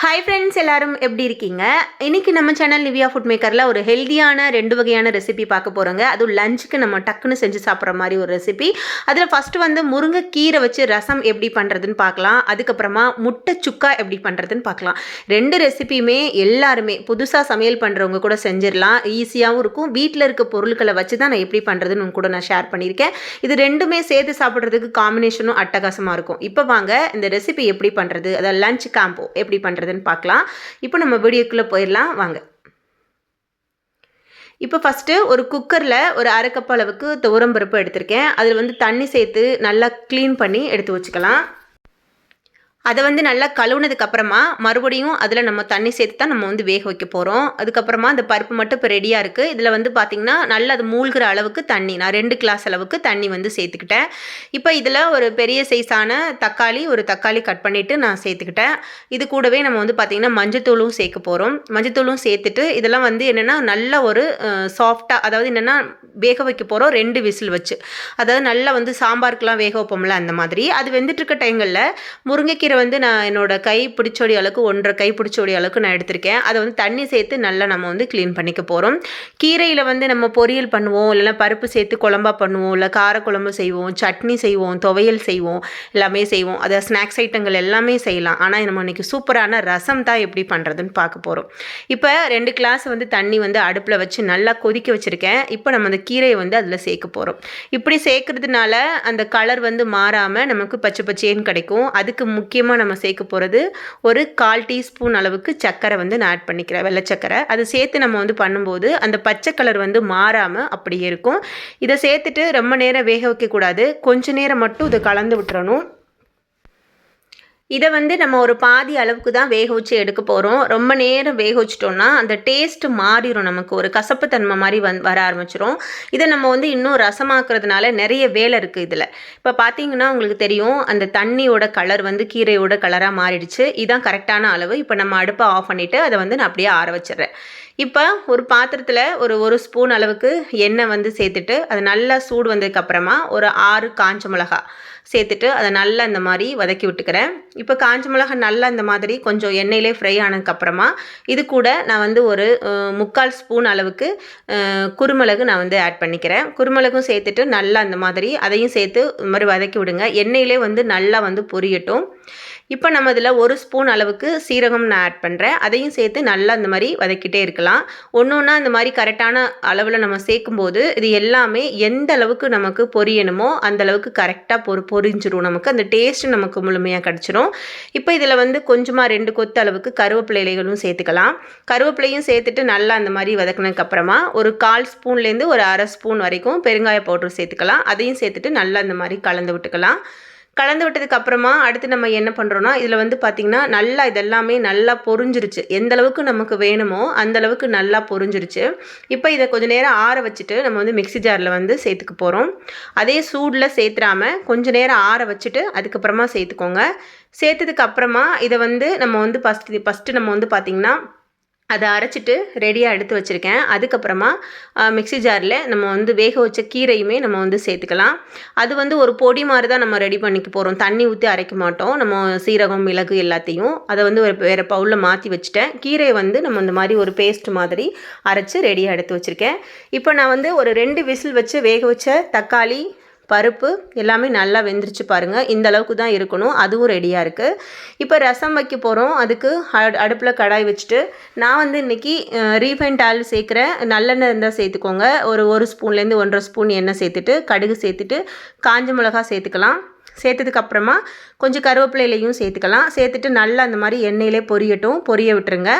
Hi friends எல்லாரும் எப்படி இருக்கீங்க? இன்னைக்கு நம்ம சேனல் நிவியா ஃபுட் மேக்கரில் ஒரு ஹெல்தியான ரெண்டு வகையான ரெசிபி பார்க்க போகிறோங்க அதுவும் லஞ்சுக்கு நம்ம டக்குன்னு செஞ்சு சாப்பிட்ற மாதிரி ஒரு ரெசிபி அதில் ஃபஸ்ட்டு வந்து முருங்கைக்கீரை வச்சு ரசம் எப்படி பண்ணுறதுன்னு பார்க்கலாம். அதுக்கப்புறமா முட்டை சுக்கா எப்படி பண்ணுறதுன்னு பார்க்கலாம். ரெண்டு ரெசிபியுமே எல்லாருமே புதுசாக சமையல் பண்ணுறவங்க கூட செஞ்சிடலாம். ஈஸியாகவும் இருக்கும். வீட்டில் இருக்க பொருட்களை வச்சு தான் நான் எப்படி பண்ணுறதுன்னு கூட நான் ஷேர் பண்ணியிருக்கேன். இது ரெண்டுமே சேர்த்து சாப்பிட்றதுக்கு காம்பினேஷனும் அட்டகாசமாக இருக்கும். இப்போ வாங்க இந்த ரெசிபி எப்படி பண்ணுறது அதாவது லஞ்ச் காம்போ எப்படி பண்ணுறது பண்ணுறதுன்னு பார்க்கலாம். இப்போ நம்ம வீடியோக்குள்ளே போயிடலாம். வாங்க. இப்போ ஃபஸ்ட்டு ஒரு குக்கரில் ஒரு அரை கப் அளவுக்கு துவரம் பருப்பு எடுத்திருக்கேன். அதில் வந்து தண்ணி சேர்த்து நல்லா க்ளீன் பண்ணி எடுத்து வச்சுக்கலாம். அதை வந்து நல்லா கழுவுனதுக்கு அப்புறமா மறுபடியும் அதில் நம்ம தண்ணி சேர்த்து தான் நம்ம வந்து வேக வைக்க போகிறோம் அதுக்கப்புறமா அந்த பருப்பு மட்டும் இப்போ ரெடியாக இருக்குது இதில் வந்து பார்த்திங்கன்னா நல்லா அது மூழ்கிற அளவுக்கு தண்ணி நான் ரெண்டு கிளாஸ் அளவுக்கு தண்ணி வந்து சேர்த்துக்கிட்டேன். இப்போ இதில் ஒரு பெரிய சைஸான தக்காளி ஒரு தக்காளி கட் பண்ணிவிட்டு நான் சேர்த்துக்கிட்டேன். இது கூடவே நம்ம வந்து பார்த்திங்கன்னா மஞ்சத்தூளும் சேர்க்க போகிறோம் மஞ்சத்தூளும் சேர்த்துட்டு இதெல்லாம் வந்து என்னென்னா நல்ல ஒரு சாஃப்டாக அதாவது என்னென்னா வேக வைக்க போகிறோம் ரெண்டு விசில் வச்சு. அதாவது நல்லா வந்து சாம்பாருக்கெலாம் வேக வைப்போம்ல அந்த மாதிரி. அது வெந்துட்டு இருக்க டைங்களில் முருங்கைக்கீரை வந்து நான் என்னோடய கை பிடிச்சோடி அளவுக்கு ஒன்றரை கை பிடிச்சோடி அளவுக்கு நான் எடுத்திருக்கேன். அதை வந்து தண்ணி சேர்த்து நல்லா நம்ம வந்து க்ளீன் பண்ணிக்க போகிறோம் கீரையில் வந்து நம்ம பொரியல் பண்ணுவோம் இல்லைன்னா பருப்பு சேர்த்து குழம்பா பண்ணுவோம் இல்லை காரக்குழம்பு செய்வோம் சட்னி செய்வோம் துவையல் செய்வோம் எல்லாமே செய்வோம். அதை ஸ்நாக்ஸ் ஐட்டங்கள் எல்லாமே செய்யலாம். ஆனால் நம்ம இன்றைக்கி சூப்பரான ரசம் தான் எப்படி பண்ணுறதுன்னு பார்க்க போகிறோம் இப்போ ரெண்டு கிளாஸ் வந்து தண்ணி வந்து அடுப்பில் வச்சு நல்லா கொதிக்க வச்சுருக்கேன். இப்போ நம்ம அந்த கீரையை வந்து அதில் சேர்க்க போகிறோம் இப்படி சேர்க்கறதுனால அந்த கலர் வந்து மாறாமல் நமக்கு பச்சை பச்சேன்னு கிடைக்கும். அதுக்கு முக்கிய முக்கியமாக நம்ம சேர்க்க போகிறது ஒரு கால் டீஸ்பூன் அளவுக்கு சர்க்கரை வந்து நான் ஆட் பண்ணிக்கிறேன் வெள்ளை சர்க்கரை அதை சேர்த்து நம்ம வந்து பண்ணும்போது அந்த பச்சை கலர் வந்து மாறாமல் அப்படியே இருக்கும். இதை சேர்த்துட்டு ரொம்ப நேரம் வேக வைக்கக்கூடாது. கொஞ்ச நேரம் மட்டும் இதை கலந்து விட்டுறணும். இதை வந்து நம்ம ஒரு பாதி அளவுக்கு தான் வேக வச்சு எடுக்க போகிறோம் ரொம்ப நேரம் வேக வச்சிட்டோம்னா அந்த டேஸ்ட் மாறிடும் நமக்கு. ஒரு கசப்புத்தன்மை மாதிரி வந் வர ஆரம்பிச்சிரும். இதை நம்ம வந்து இன்னும் ரசமாக்குறதுனால நிறைய வேலை இருக்குது இதில். இப்போ பார்த்தீங்கன்னா உங்களுக்கு தெரியும் அந்த தண்ணியோட கலர் வந்து கீரையோட கலராக மாறிடுச்சு. இதுதான் கரெக்டான அளவு. இப்போ நம்ம அடுப்பை ஆஃப் பண்ணிவிட்டு அதை வந்து நான் அப்படியே ஆற வச்சிடுறேன். இப்போ ஒரு பாத்திரத்தில் ஒரு ஒரு ஸ்பூன் அளவுக்கு எண்ணெய் வந்து சேர்த்துட்டு அது நல்லா சூடு வந்ததுக்கப்புறமா ஒரு ஆறு காஞ்ச மிளகா சேர்த்துட்டு அதை நல்லா இந்த மாதிரி வதக்கி விட்டுக்கிறேன். இப்போ காஞ்ச மிளகா நல்லா இந்த மாதிரி கொஞ்சம் எண்ணெயிலே ஃப்ரை ஆனதுக்கப்புறமா இது கூட நான் வந்து ஒரு முக்கால் ஸ்பூன் அளவுக்கு குருமிளகு நான் வந்து ஆட் பண்ணிக்கிறேன். குருமிளகும் சேர்த்துட்டு நல்லா இந்த மாதிரி அதையும் சேர்த்து இந்த மாதிரி வதக்கி விடுங்க. எண்ணெயிலே வந்து நல்லா வந்து பொரியட்டும். இப்போ நம்ம இதில் ஒரு ஸ்பூன் அளவுக்கு சீரகம் நான் ஆட் பண்ணுறேன் அதையும் சேர்த்து நல்லா இந்த மாதிரி வதக்கிட்டே இருக்கலாம். ஒன்று ஒன்றா இந்த மாதிரி கரெக்டான அளவில் நம்ம சேர்க்கும்போது இது எல்லாமே எந்த அளவுக்கு நமக்கு பொரியணுமோ அந்த அளவுக்கு கரெக்டாக பொறு பொரிஞ்சிரும். நமக்கு அந்த டேஸ்ட்டு நமக்கு முழுமையாக கிடச்சிரும். இப்போ இதில் வந்து கொஞ்சமாக ரெண்டு கொத்து அளவுக்கு கருவேப்பிலை இலைகளும் சேர்த்துக்கலாம். கருவேப்பிலையும் சேர்த்துட்டு நல்லா அந்த மாதிரி வதக்கினதுக்கப்புறமா ஒரு கால் ஸ்பூன்லேருந்து ஒரு அரை ஸ்பூன் வரைக்கும் பெருங்காய பவுடர் சேர்த்துக்கலாம். அதையும் சேர்த்துட்டு நல்லா இந்த மாதிரி கலந்து விட்டுக்கலாம். கலந்து விட்டதுக்கு அப்புறமா அடுத்து நம்ம என்ன பண்ணுறோன்னா இதில் வந்து பார்த்திங்கன்னா நல்லா இதெல்லாமே நல்லா பொறிஞ்சிருச்சு எந்த அளவுக்கு நமக்கு வேணுமோ அந்த அளவுக்கு நல்லா பொறிஞ்சிருச்சு இப்போ இதை கொஞ்சம் நேரம் ஆற வச்சுட்டு நம்ம வந்து மிக்சி ஜாரில் வந்து சேர்த்துக்க போகிறோம் அதே சூடில் சேர்த்துறாம கொஞ்சம் நேரம் ஆற வச்சுட்டு அதுக்கப்புறமா சேர்த்துக்கோங்க. சேர்த்ததுக்கு அப்புறமா இதை வந்து நம்ம வந்து ஃபஸ்ட்டு ஃபஸ்ட்டு நம்ம வந்து பார்த்திங்கன்னா அதை அரைச்சிட்டு ரெடியாக எடுத்து வச்சுருக்கேன். அதுக்கப்புறமா மிக்சி ஜாரில் நம்ம வந்து வேக வச்ச கீரையுமே நம்ம வந்து சேர்த்துக்கலாம். அது வந்து ஒரு பொடி மாதிரி தான் நம்ம ரெடி பண்ணிக்க போகிறோம் தண்ணி ஊற்றி அரைக்க மாட்டோம். நம்ம சீரகம் மிளகு எல்லாத்தையும். அதை வந்து ஒரு வேறு பவுலில் மாற்றி வச்சுட்டேன். கீரையை வந்து நம்ம இந்த மாதிரி ஒரு பேஸ்ட் மாதிரி அரைச்சி ரெடியாக எடுத்து வச்சுருக்கேன். இப்போ நான் வந்து ஒரு ரெண்டு விசில் வச்சு வேக வச்ச தக்காளி பருப்பு எல்லாமே நல்லா வெந்துருச்சு பாருங்கள் இந்த அளவுக்கு தான் இருக்கணும். அதுவும் ரெடியாக இருக்குது இப்போ ரசம் வைக்க போகிறோம் அதுக்கு அடுப்பில் கடாய் வச்சுட்டு நான் வந்து இன்றைக்கி ரீஃபைண்ட் ஆயில் சேர்க்குறேன். நல்லெண்ணெய் இருந்தால் சேர்த்துக்கோங்க. ஒரு ஒரு ஸ்பூன்லேருந்து ஒன்றரை ஸ்பூன் எண்ணெய் சேர்த்துட்டு கடுகு சேர்த்துட்டு காஞ்ச மிளகா சேர்த்துக்கலாம். சேர்த்ததுக்கப்புறமா கொஞ்சம் கருவேப்பிலையிலையும் சேர்த்துக்கலாம். சேர்த்துட்டு நல்லா அந்த மாதிரி எண்ணெயிலே பொரியட்டும். பொரிய விட்டுருங்க.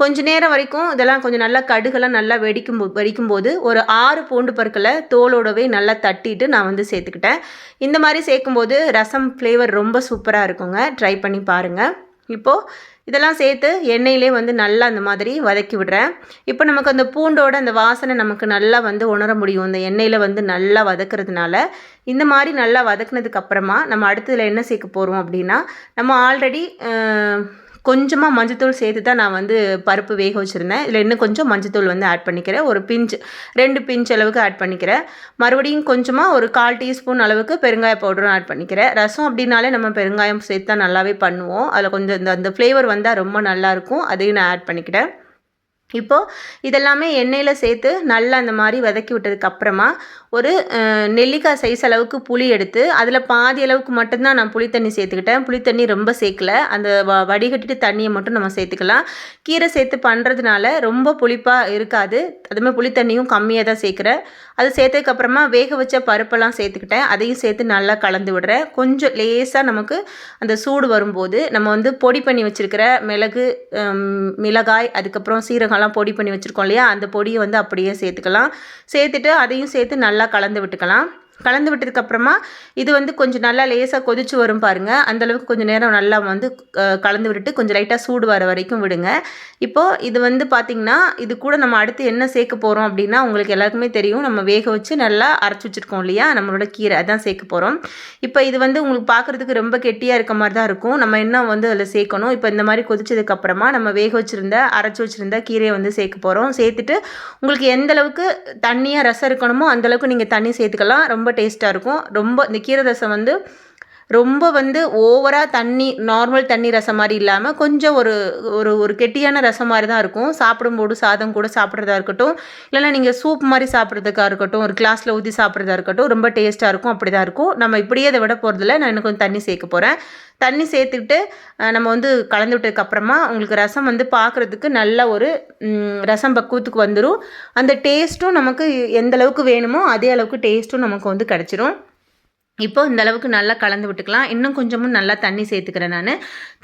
கொஞ்ச நேரம் வரைக்கும் இதெல்லாம் கொஞ்சம் நல்லா கடுகெல்லாம் நல்லா வெடிக்கும் வெடிக்கும்போது ஒரு ஆறு பூண்டு பற்களை தோலோடவே நல்லா தட்டிட்டு நான் வந்து சேர்த்துக்கிட்டேன். இந்த மாதிரி சேர்க்கும்போது ரசம் ஃப்ளேவர் ரொம்ப சூப்பராக இருக்குங்க. ட்ரை பண்ணி பாருங்கள் இப்போது இதெல்லாம் சேர்த்து எண்ணெயிலே வந்து நல்லா அந்த மாதிரி வதக்கி விடுறேன். இப்போ நமக்கு அந்த பூண்டோட அந்த வாசனை நமக்கு நல்லா வந்து உணர முடியும். இந்த எண்ணெயில் வந்து நல்லா வதக்குறதுனால இந்த மாதிரி நல்லா வதக்குனதுக்கு அப்புறமா நம்ம அடுத்ததில் என்ன சேர்க்க போகிறோம் அப்படின்னா நம்ம ஆல்ரெடி கொஞ்சமாக மஞ்சத்தூள் சேர்த்து தான் நான் வந்து பருப்பு வேக வச்சுருந்தேன். இதில் இன்னும் கொஞ்சம் மஞ்சத்தூள் வந்து ஆட் பண்ணிக்கிறேன். ஒரு பிஞ்ச் ரெண்டு பிஞ்ச் அளவுக்கு ஆட் பண்ணிக்கிறேன். மறுபடியும் கொஞ்சமாக ஒரு கால் டீஸ்பூன் அளவுக்கு பெருங்காய பவுடரும் ஆட் பண்ணிக்கிறேன். ரசம் அப்படின்னாலே நம்ம பெருங்காயம் சேர்த்து தான் நல்லாவே பண்ணுவோம். அதில் கொஞ்சம் இந்த அந்த ஃப்ளேவர் வந்தால் ரொம்ப நல்லாயிருக்கும் அதையும் நான் ஆட் பண்ணிக்கிட்டேன் இப்போது இதெல்லாமே எண்ணெயில் சேர்த்து நல்லா அந்த மாதிரி வதக்கி விட்டதுக்கப்புறமா ஒரு நெல்லிக்காய் சைஸ் அளவுக்கு புளி எடுத்து அதில் பாதி அளவுக்கு மட்டும்தான் நான் புளி தண்ணி சேர்த்துக்கிட்டேன். புளி தண்ணி ரொம்ப சேர்க்கல. அந்த வ வடிகட்டிட்டு தண்ணியை மட்டும் நம்ம சேர்த்துக்கலாம். கீரை சேர்த்து பண்ணுறதுனால ரொம்ப புளிப்பாக இருக்காது. அதுமாதிரி புளி தண்ணியும் கம்மியாக தான் சேர்க்குறேன். அது சேர்த்ததுக்கப்புறமா வேக வச்ச பருப்பெல்லாம் சேர்த்துக்கிட்டேன். அதையும் சேர்த்து நல்லா கலந்து விடுறேன். கொஞ்சம் லேசாக நமக்கு அந்த சூடு வரும்போது நம்ம வந்து பொடி பண்ணி வச்சுருக்கிற மிளகு மிளகாய் அதுக்கப்புறம் சீரகம் சீரகம்லாம் பொடி பண்ணி வச்சுருக்கோம் இல்லையா? அந்த பொடியை வந்து அப்படியே சேர்த்துக்கலாம். சேர்த்துட்டு அதையும் சேர்த்து நல்லா கலந்து விட்டுக்கலாம். கலந்து விட்டதுக்கப்புறமா இது வந்து கொஞ்சம் நல்லா லேசாக கொதிச்சு வரும் பாருங்கள் அந்தளவுக்கு கொஞ்சம் நேரம் நல்லா வந்து கலந்து விட்டுட்டு கொஞ்சம் லைட்டாக சூடு வர வரைக்கும் விடுங்க. இப்போது இது வந்து பார்த்திங்கன்னா இது கூட நம்ம அடுத்து என்ன சேர்க்க போகிறோம் அப்படின்னா உங்களுக்கு எல்லாருக்குமே தெரியும். நம்ம வேக வச்சு நல்லா அரைச்சி வச்சுருக்கோம் இல்லையா? நம்மளோட கீரை அதான் சேர்க்க போகிறோம் இப்போ இது வந்து உங்களுக்கு பார்க்குறதுக்கு ரொம்ப கெட்டியாக இருக்க மாதிரி தான் இருக்கும். நம்ம என்ன வந்து அதில் சேர்க்கணும்? இப்போ இந்த மாதிரி கொதிச்சதுக்கப்புறமா நம்ம வேக வச்சுருந்த அரைச்சி வச்சுருந்த கீரையை வந்து சேர்க்க போகிறோம் சேர்த்துட்டு உங்களுக்கு எந்தளவுக்கு தண்ணியாக ரசம் இருக்கணுமோ அந்தளவுக்கு நீங்கள் தண்ணி சேர்த்துக்கலாம். ரொம்ப ரொம்ப டேஸ்ட்டாக இருக்கும். ரொம்ப இந்த கீரை ரசம் வந்து ரொம்ப வந்து ஓவராக தண்ணி நார்மல் தண்ணி ரசம் மாதிரி இல்லாமல் கொஞ்சம் ஒரு ஒரு ஒரு கெட்டியான ரசம் மாதிரி தான் இருக்கும். சாப்பிடும்போது சாதம் கூட சாப்பிட்றதா இருக்கட்டும். இல்லைனா நீங்கள் சூப் மாதிரி சாப்பிட்றதுக்காக இருக்கட்டும் ஒரு கிளாஸில் ஊற்றி சாப்பிட்றதா இருக்கட்டும் ரொம்ப டேஸ்ட்டாக இருக்கும். அப்படி தான் இருக்கும். நம்ம இப்படியே அதை விட போகிறதில்ல நான் இன்னும் கொஞ்சம் தண்ணி சேர்க்க போகிறேன் தண்ணி சேர்த்துக்கிட்டு நம்ம வந்து கலந்து விட்டதுக்கப்புறமா உங்களுக்கு ரசம் வந்து பார்க்குறதுக்கு நல்ல ஒரு ரசம் பக்குவத்துக்கு வந்துடும் அந்த டேஸ்ட்டும் நமக்கு எந்த அளவுக்கு வேணுமோ அதே அளவுக்கு டேஸ்ட்டும் நமக்கு வந்து கிடச்சிரும். இப்போ இந்த அளவுக்கு நல்லா கலந்து விட்டுக்கலாம். இன்னும் கொஞ்சமும் நல்லா தண்ணி சேர்த்துக்கிறேன் நான்.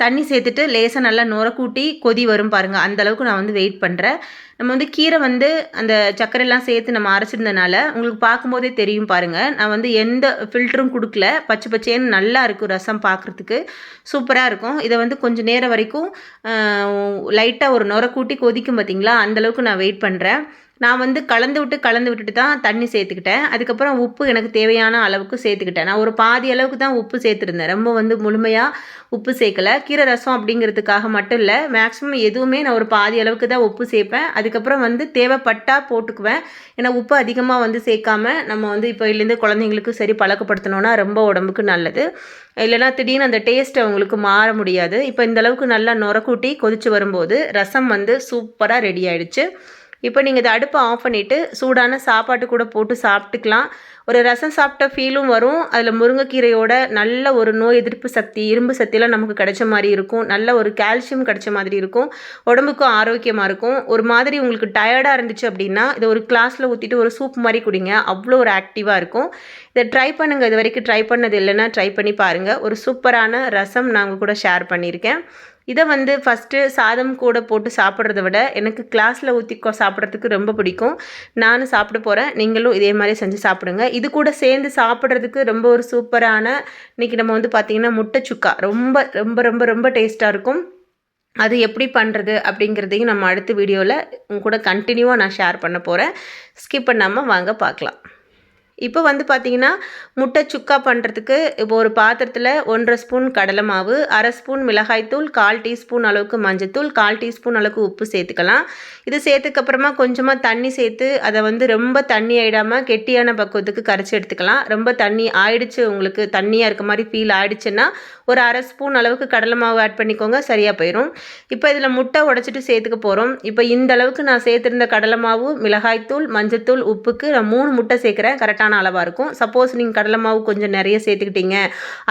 தண்ணி சேர்த்துட்டு லேசாக நல்லா நுரக்கூட்டி கொதி வரும் பாருங்கள் அந்த அளவுக்கு நான் வந்து வெயிட் பண்ணுறேன் நம்ம வந்து கீரை வந்து அந்த சர்க்கரையெல்லாம் சேர்த்து நம்ம அரைச்சிருந்தனால உங்களுக்கு பார்க்கும்போதே தெரியும் பாருங்கள் நான் வந்து எந்த ஃபில்டரும் கொடுக்கல. பச்சை பச்சேன்னு நல்லா இருக்கும் ரசம் பார்க்குறதுக்கு. சூப்பராக இருக்கும். இதை வந்து கொஞ்சம் நேரம் வரைக்கும் லைட்டாக ஒரு நுரக்கூட்டி கூட்டி கொதிக்கும் பார்த்தீங்களா அந்தளவுக்கு நான் வெயிட் பண்ணுறேன் நான் வந்து கலந்து விட்டு கலந்து விட்டுட்டு தான் தண்ணி சேர்த்துக்கிட்டேன். அதுக்கப்புறம் உப்பு எனக்கு தேவையான அளவுக்கு சேர்த்துக்கிட்டேன். நான் ஒரு பாதி அளவுக்கு தான் உப்பு சேர்த்துருந்தேன். ரொம்ப வந்து முழுமையாக உப்பு சேர்க்கலை. கீரை ரசம் அப்படிங்கிறதுக்காக மட்டும் இல்லை மேக்ஸிமம் எதுவுமே நான் ஒரு பாதி அளவுக்கு தான் உப்பு சேர்ப்பேன். அதுக்கப்புறம் வந்து தேவைப்பட்டால் போட்டுக்குவேன். ஏன்னா உப்பு அதிகமாக வந்து சேர்க்காம நம்ம வந்து இப்போ இல்லேருந்து குழந்தைங்களுக்கு சரி பழக்கப்படுத்தணுன்னா ரொம்ப உடம்புக்கு நல்லது. இல்லைனா திடீர்னு அந்த டேஸ்ட் அவங்களுக்கு மாற முடியாது. இப்போ இந்தளவுக்கு நல்லா நுரக்கூட்டி கொதித்து வரும்போது ரசம் வந்து சூப்பராக ரெடி ஆகிடுச்சு இப்போ நீங்கள் இதை அடுப்பை ஆஃப் பண்ணிவிட்டு சூடான சாப்பாட்டு கூட போட்டு சாப்பிட்டுக்கலாம். ஒரு ரசம் சாப்பிட்ட ஃபீலும் வரும். அதில் முருங்கைக்கீரையோட நல்ல ஒரு நோய் எதிர்ப்பு சக்தி இரும்பு சக்தியெல்லாம் நமக்கு கிடைச்ச மாதிரி இருக்கும். நல்ல ஒரு கால்சியம் கிடைச்ச மாதிரி இருக்கும். உடம்புக்கும் ஆரோக்கியமாக இருக்கும். ஒரு மாதிரி உங்களுக்கு டயர்டாக இருந்துச்சு அப்படின்னா இதை ஒரு கிளாஸில் ஊற்றிட்டு ஒரு சூப் மாதிரி குடிங்க. அவ்வளோ ஒரு ஆக்டிவாக இருக்கும். இதை ட்ரை பண்ணுங்கள் இது வரைக்கும் ட்ரை பண்ணது இல்லைன்னா ட்ரை பண்ணி பாருங்கள் ஒரு சூப்பரான ரசம் நாங்கள் கூட ஷேர் பண்ணியிருக்கேன். இதை வந்து ஃபஸ்ட்டு சாதம் கூட போட்டு சாப்பிட்றத விட எனக்கு கிளாஸில் ஊற்றி சாப்பிட்றதுக்கு ரொம்ப பிடிக்கும். நானும் சாப்பிட போகிறேன் நீங்களும் இதே மாதிரி செஞ்சு சாப்பிடுங்க. இது கூட சேர்ந்து சாப்பிட்றதுக்கு ரொம்ப ஒரு சூப்பரான இன்றைக்கி நம்ம வந்து பார்த்திங்கன்னா முட்டை சுக்கா. ரொம்ப ரொம்ப ரொம்ப ரொம்ப டேஸ்ட்டாக இருக்கும். அது எப்படி பண்ணுறது அப்படிங்கிறதையும் நம்ம அடுத்த வீடியோவில் உங்க கூட கண்டினியூவாக நான் ஷேர் பண்ண போகிறேன் ஸ்கிப் பண்ணாமல் வாங்க பார்க்கலாம். இப்போ வந்து பார்த்திங்கன்னா முட்டை சுக்கா பண்ணுறதுக்கு இப்போ ஒரு பாத்திரத்தில் ஒன்றரை ஸ்பூன் கடலை மாவு அரை ஸ்பூன் மிளகாய்த்தூள் கால் டீஸ்பூன் அளவுக்கு மஞ்சத்தூள் கால் டீஸ்பூன் அளவுக்கு உப்பு சேர்த்துக்கலாம். இது சேர்த்துக்கப்புறமா கொஞ்சமாக தண்ணி சேர்த்து அதை வந்து ரொம்ப தண்ணி ஆகிடாமல் கெட்டியான பக்குவத்துக்கு கரைச்சி எடுத்துக்கலாம். ரொம்ப தண்ணி ஆயிடுச்சு உங்களுக்கு தண்ணியாக இருக்க மாதிரி ஃபீல் ஆயிடுச்சுன்னா ஒரு அரை ஸ்பூன் அளவுக்கு கடலை மாவு ஆட் பண்ணிக்கோங்க சரியாக போயிடும் இப்போ இதில் முட்டை உடச்சிட்டு சேர்த்துக்க போகிறோம் இப்போ இந்த அளவுக்கு நான் சேர்த்துருந்த கடலை மாவு மிளகாய்த்தூள் மஞ்சத்தூள் உப்புக்கு நான் மூணு முட்டை சேர்க்குறேன். கரெக்டான கரெக்டான அளவாக இருக்கும். சப்போஸ் நீங்கள் கடலை மாவு கொஞ்சம் நிறைய சேர்த்துக்கிட்டீங்க.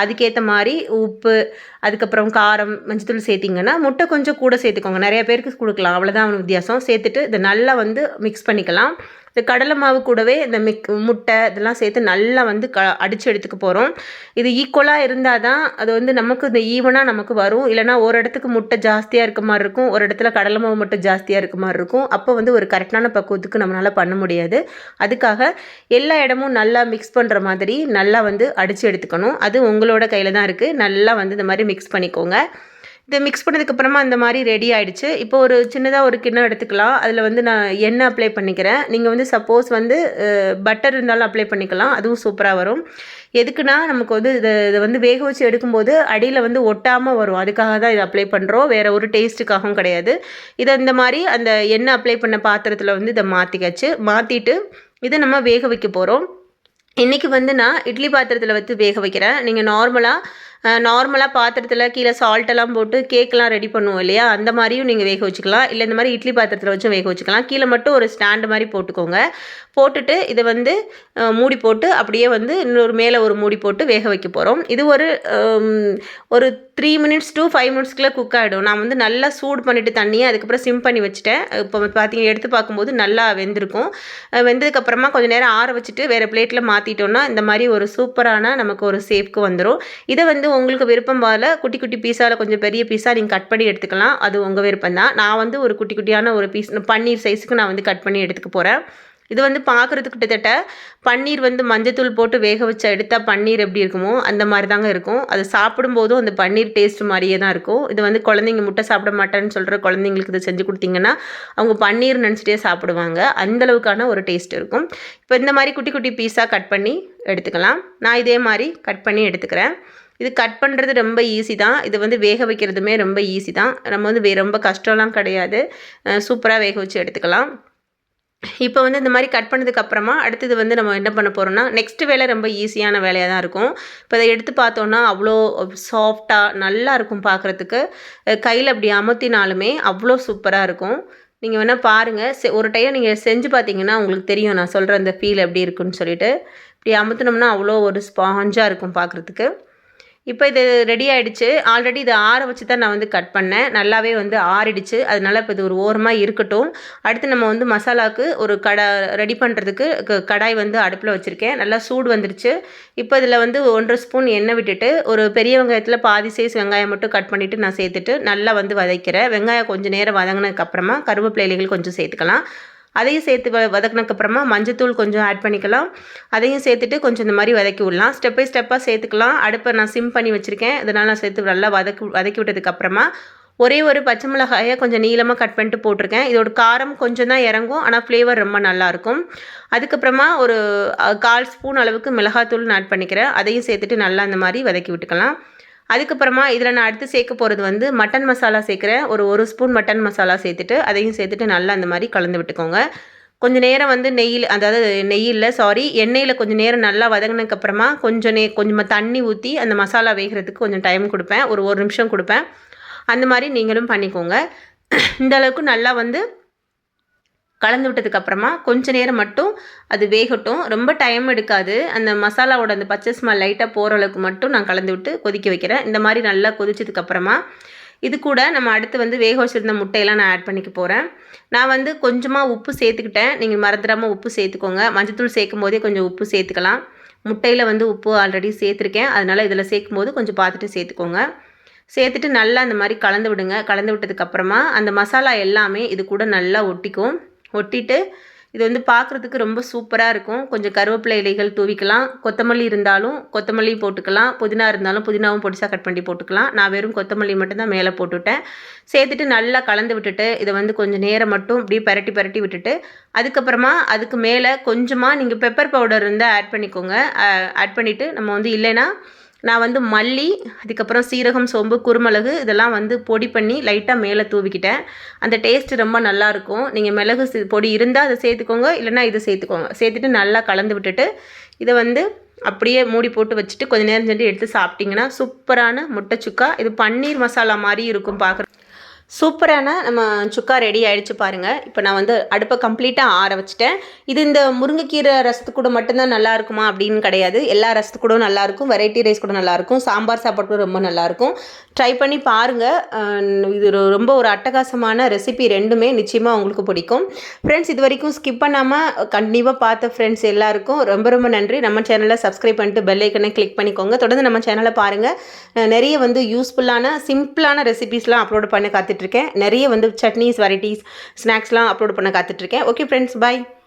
அதுக்கேற்ற மாதிரி உப்பு அதுக்கப்புறம் காரம் மஞ்சத்தூள் சேர்த்திங்கன்னா முட்டை கொஞ்சம் கூட சேர்த்துக்கோங்க. நிறைய பேருக்கு கொடுக்கலாம். அவ்வளோதான் வித்தியாசம். சேர்த்துட்டு இதை நல்லா வந்து மிக்ஸ் பண்ணிக்கலாம். இந்த கடலை மாவு கூடவே இந்த மிக் முட்டை இதெல்லாம் சேர்த்து நல்லா வந்து க அடித்து எடுத்துக்க போகிறோம் இது ஈக்குவலாக இருந்தால் தான் அது வந்து நமக்கு இந்த ஈவனாக நமக்கு வரும். இல்லைனா ஒரு இடத்துக்கு முட்டை ஜாஸ்தியாக இருக்க மாதிரி இருக்கும். ஒரு இடத்துல கடலை மாவு மட்டும் ஜாஸ்தியாக இருக்க மாதிரி இருக்கும். அப்போ வந்து ஒரு கரெக்டான பக்குவத்துக்கு நம்மளால் பண்ண முடியாது. அதுக்காக எல்லா இடமும் நல்லா மிக்ஸ் பண்ணுற மாதிரி நல்லா வந்து அடித்து எடுத்துக்கணும். அது உங்களோட கையில் தான் இருக்குது நல்லா வந்து இந்த மாதிரி மிக்ஸ் பண்ணிக்கோங்க. இதை மிக்ஸ் பண்ணதுக்கப்புறமா அந்த மாதிரி ரெடி ஆயிடுச்சு. இப்போ ஒரு சின்னதாக ஒரு கிண்ணம் எடுத்துக்கலாம். அதில் வந்து நான் எண்ணெய் அப்ளை பண்ணிக்கிறேன். நீங்கள் வந்து சப்போஸ் வந்து பட்டர் இருந்தாலும் அப்ளை பண்ணிக்கலாம். அதுவும் சூப்பராக வரும். எதுக்குன்னா நமக்கு வந்து இதை இதை வந்து வேக வச்சு எடுக்கும்போது அடியில் வந்து ஒட்டாமல் வரும். அதுக்காக தான் இதை அப்ளை பண்ணுறோம் வேறு ஒரு டேஸ்ட்டுக்காகவும் கிடையாது. இதை இந்த மாதிரி அந்த எண்ணெய் அப்ளை பண்ண பாத்திரத்தில் வந்து இதை மாற்றிக்காச்சு மாற்றிட்டு இதை நம்ம வேக வைக்க போகிறோம் இன்றைக்கி வந்து நான் இட்லி பாத்திரத்தில் வச்சு வேக வைக்கிறேன். நீங்கள் நார்மலாக நார்மலாக பாத்திரத்தில் கீழே சால்ட்டெல்லாம் போட்டு கேக்கெலாம் ரெடி பண்ணுவோம் இல்லையா? அந்த மாதிரியும் நீங்கள் வேக வச்சுக்கலாம். இல்லை இந்த மாதிரி இட்லி பாத்திரத்தில் வச்சும் வேக வச்சுக்கலாம். கீழே மட்டும் ஒரு ஸ்டாண்டு மாதிரி போட்டுக்கோங்க. போட்டுட்டு இதை வந்து மூடி போட்டு அப்படியே வந்து இன்னொரு மேலே ஒரு மூடி போட்டு வேக வைக்க போகிறோம் இது ஒரு ஒரு த்ரீ மினிட்ஸ் டூ ஃபைவ் மினிட்ஸ்க்குள்ளே குக் ஆகிடும் நான் வந்து நல்லா சூடு பண்ணிவிட்டு தண்ணியை அதுக்கப்புறம் சிம் பண்ணி வச்சுட்டேன். இப்போ பார்த்தீங்க எடுத்து பார்க்கும்போது நல்லா வெந்திருக்கும். வெந்ததுக்கப்புறமா கொஞ்சம் நேரம் ஆற வச்சுட்டு வேறு பிளேட்டில் மாற்றிட்டோன்னா இந்த மாதிரி ஒரு சூப்பரான நமக்கு ஒரு சேஃப்க்கு வந்துடும் இதை வந்து உங்களுக்கு விருப்பம் போல் குட்டி குட்டி பீஸாவில் கொஞ்சம் பெரிய பீஸாக நீங்கள் கட் பண்ணி எடுத்துக்கலாம். அது உங்கள் விருப்பம் தான். நான் வந்து ஒரு குட்டி குட்டியான ஒரு பீஸ் பன்னீர் சைஸுக்கு நான் வந்து கட் பண்ணி எடுத்துக்க போகிறேன் இது வந்து பார்க்குறதுக்கு கிட்டத்தட்ட பன்னீர் வந்து மஞ்சத்தூள் போட்டு வேக வச்சு எடுத்தால் பன்னீர் எப்படி இருக்குமோ அந்த மாதிரி தாங்க இருக்கும். அது சாப்பிடும்போதும் அந்த பன்னீர் டேஸ்ட் மாதிரியே தான் இருக்கும். இது வந்து குழந்தைங்க முட்டை சாப்பிட மாட்டேன்னு சொல்கிற குழந்தைங்களுக்கு இதை செஞ்சு கொடுத்தீங்கன்னா அவங்க பன்னீர் நினச்சிட்டே சாப்பிடுவாங்க. அந்தளவுக்கான ஒரு டேஸ்ட் இருக்கும். இப்போ இந்த மாதிரி குட்டி குட்டி பீஸாக கட் பண்ணி எடுத்துக்கலாம். நான் இதே மாதிரி கட் பண்ணி எடுத்துக்கிறேன். இது கட் பண்ணுறது ரொம்ப ஈஸி தான். இது வந்து வேக வைக்கிறதுமே ரொம்ப ஈஸி தான். நம்ம வந்து வே ரொம்ப கஷ்டம்லாம் கிடையாது. சூப்பராக வேக வச்சு எடுத்துக்கலாம். இப்போ வந்து இந்த மாதிரி கட் பண்ணதுக்கப்புறமா அடுத்தது வந்து நம்ம என்ன பண்ண போகிறோம்னா நெக்ஸ்ட் வேலை ரொம்ப ஈஸியான வேலையாக தான் இருக்கும். இப்போ இதை எடுத்து பார்த்தோன்னா அவ்வளோ சாஃப்டாக நல்லா இருக்கும் பார்க்குறதுக்கு. கையில் அப்படி அமர்த்தினாலுமே அவ்வளோ சூப்பராக இருக்கும். நீங்கள் வேணால் பாருங்கள் செ ஒரு டைம் நீங்கள் செஞ்சு பார்த்தீங்கன்னா உங்களுக்கு தெரியும். நான் சொல்கிற அந்த ஃபீல் எப்படி இருக்குன்னு சொல்லிட்டு. இப்படி அமுத்தினோம்னா அவ்வளோ ஒரு ஸ்பாஞ்சாக இருக்கும் பார்க்குறதுக்கு. இப்போ இது ரெடி ஆகிடுச்சு ஆல்ரெடி இதை ஆற வச்சு தான் நான் வந்து கட் பண்ணேன். நல்லாவே வந்து ஆறிடுச்சு. அதனால் இப்போ இது ஒரு ஓரமாக இருக்கட்டும். அடுத்து நம்ம வந்து மசாலாவுக்கு ஒரு கடை ரெடி பண்ணுறதுக்கு கடாய் வந்து அடுப்பில் வச்சுருக்கேன். நல்லா சூடு வந்துருச்சு. இப்போ இதில் வந்து ஒன்றரை ஸ்பூன் எண்ணெய் விட்டுட்டு ஒரு பெரிய வெங்காயத்தில் பாதி சைஸ் வெங்காயம் மட்டும் கட் பண்ணிவிட்டு நான் சேர்த்துட்டு நல்லா வந்து வதக்கிறேன். வெங்காயம் கொஞ்சம் நேரம் வதங்கினதுக்கப்புறமா கருவேப்பிலைகள் கொஞ்சம் சேர்த்துக்கலாம். அதையும் சேர்த்து வ வதக்கினதுக்கப்புறமா மஞ்சத்தூள் கொஞ்சம் ஆட் பண்ணிக்கலாம். அதையும் சேர்த்துட்டு கொஞ்சம் இந்த மாதிரி வதக்கி விடலாம். ஸ்டெப் பை ஸ்டெப்பாக சேர்த்துக்கலாம். அடுப்பை நான் சிம் பண்ணி வச்சுருக்கேன். இதனால் நான் சேர்த்து நல்லா வதக்கி வதக்கி விட்டதுக்கப்புறமா ஒரே ஒரு பச்சை மிளகாயை கொஞ்சம் நீளமாக கட் பண்ணிட்டு போட்டிருக்கேன். இதோட காரம் கொஞ்சம் தான் இறங்கும். ஆனால் ஃப்ளேவர் ரொம்ப நல்லாயிருக்கும் அதுக்கப்புறமா ஒரு கால் ஸ்பூன் அளவுக்கு மிளகாத்தூள் ஆட் பண்ணிக்கிறேன். அதையும் சேர்த்துட்டு நல்லா அந்த மாதிரி வதக்கி விட்டுக்கலாம். அதுக்கப்புறமா இதில் நான் அடுத்து சேர்க்க போகிறது வந்து மட்டன் மசாலா சேர்க்குறேன். ஒரு ஒரு ஸ்பூன் மட்டன் மசாலா சேர்த்துட்டு அதையும் சேர்த்துட்டு நல்லா அந்த மாதிரி கலந்து விட்டுக்கோங்க. கொஞ்சம் நேரம் வந்து நெய்யில் அதாவது நெய்யில் சாரி எண்ணெயில் கொஞ்சம் நேரம் நல்லா வதங்கினதுக்கப்புறமா கொஞ்சம் நே கொஞ்சமாக தண்ணி ஊற்றி அந்த மசாலா வேகிறதுக்கு கொஞ்சம் டைம் கொடுப்பேன். ஒரு ஒரு நிமிஷம் கொடுப்பேன். அந்த மாதிரி நீங்களும் பண்ணிக்கோங்க. இந்த அளவுக்கு நல்லா வந்து கலந்து விட்டதுக்கப்புறமா கொஞ்ச நேரம் மட்டும் அது வேகட்டும். ரொம்ப டைம் எடுக்காது. அந்த மசாலாவோட அந்த பச்சை ஸ்மெல் லைட்டாக போகிற அளவுக்கு மட்டும் நான் கலந்து விட்டு கொதிக்க வைக்கிறேன். இந்த மாதிரி நல்லா கொதிச்சதுக்கப்புறமா இது கூட நம்ம அடுத்து வந்து வேக வச்சுருந்த முட்டையெல்லாம் நான் ஆட் பண்ணிக்க போகிறேன் நான் வந்து கொஞ்சமாக உப்பு சேர்த்துக்கிட்டேன். நீங்கள் மறந்துடாமல் உப்பு சேர்த்துக்கோங்க. மஞ்சத்தூள் சேர்க்கும் போதே கொஞ்சம் உப்பு சேர்த்துக்கலாம். முட்டையில் வந்து உப்பு ஆல்ரெடி சேர்த்துருக்கேன். அதனால் இதில் சேர்க்கும் போது கொஞ்சம் பார்த்துட்டு சேர்த்துக்கோங்க. சேர்த்துட்டு நல்லா அந்த மாதிரி கலந்து விடுங்க. கலந்து விட்டதுக்கப்புறமா அந்த மசாலா எல்லாமே இது கூட நல்லா ஒட்டிக்கும். ஒட்டிட்டு இது வந்து பார்க்குறதுக்கு ரொம்ப சூப்பராக இருக்கும். கொஞ்சம் கருவேப்பிலை இலைகள் தூவிக்கலாம். கொத்தமல்லி இருந்தாலும் கொத்தமல்லி போட்டுக்கலாம். புதினா இருந்தாலும் புதினாவும் பொடிசாக கட் பண்ணி போட்டுக்கலாம். நான் வெறும் கொத்தமல்லி மட்டும்தான் மேலே போட்டுவிட்டேன் சேர்த்துட்டு நல்லா கலந்து விட்டுட்டு இதை வந்து கொஞ்சம் நேரம் மட்டும் இப்படியே பரட்டி பரட்டி விட்டுட்டு அதுக்கப்புறமா அதுக்கு மேலே கொஞ்சமாக நீங்கள் பெப்பர் பவுடர் இருந்தால் ஆட் பண்ணிக்கோங்க. ஆட் பண்ணிவிட்டு நம்ம வந்து இல்லைன்னா நான் வந்து மல்லி அதுக்கப்புறம் சீரகம் சோம்பு குருமிளகு இதெல்லாம் வந்து பொடி பண்ணி லைட்டாக மேலே தூவிக்கிட்டேன். அந்த டேஸ்ட் ரொம்ப நல்லாயிருக்கும் நீங்கள் மிளகு பொடி இருந்தால் அதை சேர்த்துக்கோங்க இல்லைனா இதை சேர்த்துக்கோங்க. சேர்த்துட்டு நல்லா கலந்து விட்டுட்டு இதை வந்து அப்படியே மூடி போட்டு வச்சுட்டு கொஞ்சம் நேரம் சென்று எடுத்து சாப்பிட்டிங்கன்னா சூப்பரான முட்டை சுக்கா. இது பன்னீர் மசாலா மாதிரி இருக்கும் பார்க்குறது சூப்பரான நம்ம சுக்கா ரெடி ஆகிடுச்சு பாருங்கள் இப்போ நான் வந்து அடுப்பை கம்ப்ளீட்டாக ஆற வச்சுட்டேன். இது இந்த முருங்கைக்கீரை ரசத்து கூட மட்டும்தான் நல்லா இருக்குமா அப்படின்னு கிடையாது. எல்லா ரசத்து கூட நல்லாயிருக்கும் வெரைட்டி ரைஸ் கூட நல்லாயிருக்கும் சாம்பார் சாப்பாடு கூட ரொம்ப நல்லாயிருக்கும் ட்ரை பண்ணி பாருங்கள் இது ரொம்ப ஒரு அட்டகாசமான ரெசிபி ரெண்டுமே நிச்சயமாக உங்களுக்கு பிடிக்கும். ஃப்ரெண்ட்ஸ் இது வரைக்கும் ஸ்கிப் பண்ணாமல் கண்டிப்பாக பார்த்த ஃப்ரெண்ட்ஸ் எல்லாருக்கும் ரொம்ப ரொம்ப நன்றி. நம்ம சேனலை சப்ஸ்கிரைப் பண்ணிட்டு பெல் ஐக்கனை கிளிக் பண்ணிக்கோங்க. தொடர்ந்து நம்ம சேனலை பாருங்கள் நிறைய வந்து யூஸ்ஃபுல்லான சிம்பிளான ரெசிபிஸ்லாம் அப்லோட் பண்ண காத்துட்டு காத்துட்ருக்கேன் நிறைய வந்து சட்னிஸ் வெரைட்டிஸ் ஸ்நாக்ஸ்லாம் அப்லோட் பண்ண காத்துட்ருக்கேன். Okay friends bye